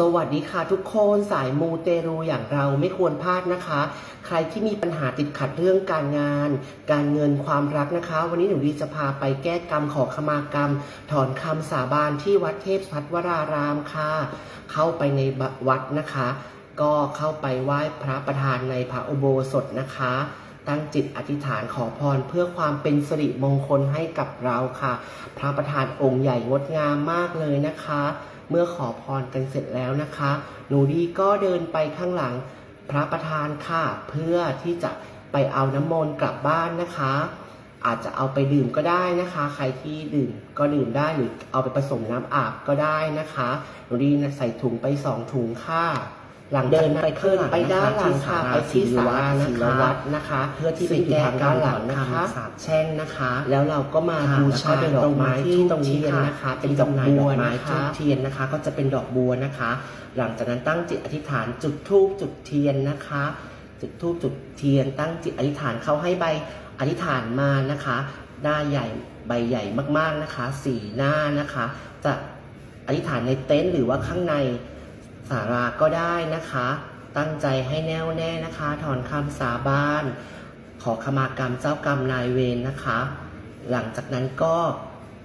สวัสดีค่ะทุกคนสายมูเตรูอย่างเราไม่ควรพลาดนะคะ ใครที่มีปัญหาติดขัดเรื่องการงาน การเงินความรักนะคะ วันนี้หนูดีจะพาไปแก้กรรมขอขมากรรม ถอนคำสาบานที่วัดเทพพัทวรารามค่ะ เข้าไปในวัดนะคะ ก็เข้าไปไหว้พระประธานในพระอุโบสถนะคะ ตั้งจิตอธิษฐานขอพรเพื่อความเป็นสิริมงคลให้กับเราค่ะ พระประธานองค์ใหญ่งดงามมากเลยนะคะ เมื่อขอพรกันเสร็จแล้วนะคะ หนูดีก็เดินไปข้างหลังพระประธานค่ะ เพื่อที่จะไปเอาน้ำมนต์กลับบ้านนะคะ อาจจะเอาไปดื่มก็ได้นะคะ ใครที่ดื่มก็ดื่มได้หรือเอาไปผสมน้ำอาบก็ได้นะคะ หนูดีใส่ถุงไปสองถุงค่ะ หลังเดินไปขึ้นไปด้านหลังค่ะไปที่ศาลานะคะนะคะ เพื่อที่ไปแก้ด้านหลังนะคะสาบแช่งนะคะ แล้วเราก็มาบูชาดอกไม้ที่ตรงนี้นะคะ เป็นดอกบัวนะคะเทียนนะคะ ก็จะเป็นดอกบัวนะคะ หลังจากนั้นตั้งจิตอธิษฐานจุดธูปจุดเทียนนะคะ จุดธูปจุดเทียน ตั้งจิตอธิษฐานเข้าให้ใบอธิษฐานมานะคะ หน้าใหญ่ใบใหญ่มากๆนะคะ สี่หน้านะคะ จะอธิษฐานในเต็นท์หรือว่าข้างใน ศาลาก็ได้นะคะ ตั้งใจให้แน่วแน่นะคะ ถอนคำสาบาน ขอขมากรรมเจ้ากรรมนายเวรนะคะ หลังจากนั้นก็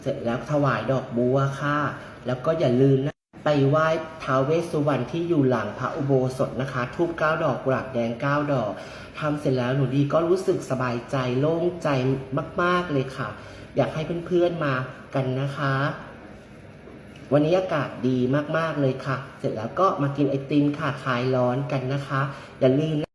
เสร็จแล้วถวายดอกบัวค่ะ แล้วก็อย่าลืมนะไปไหว้ท้าวเวสสุวรรณที่อยู่หลังพระอุโบสถนะคะ ทูบเก้าดอกกุหลาบแดงเก้าดอกทำเสร็จแล้วหนูดีก็รู้สึกสบายใจโล่งใจมาก ๆเลยค่ะ อยากให้เพื่อนๆมากันนะคะ วันนี้อากาศดีมากๆเลยค่ะ เสร็จแล้วก็มากินไอติมค่ะคลายร้อนกันนะคะ อย่าลืมนะ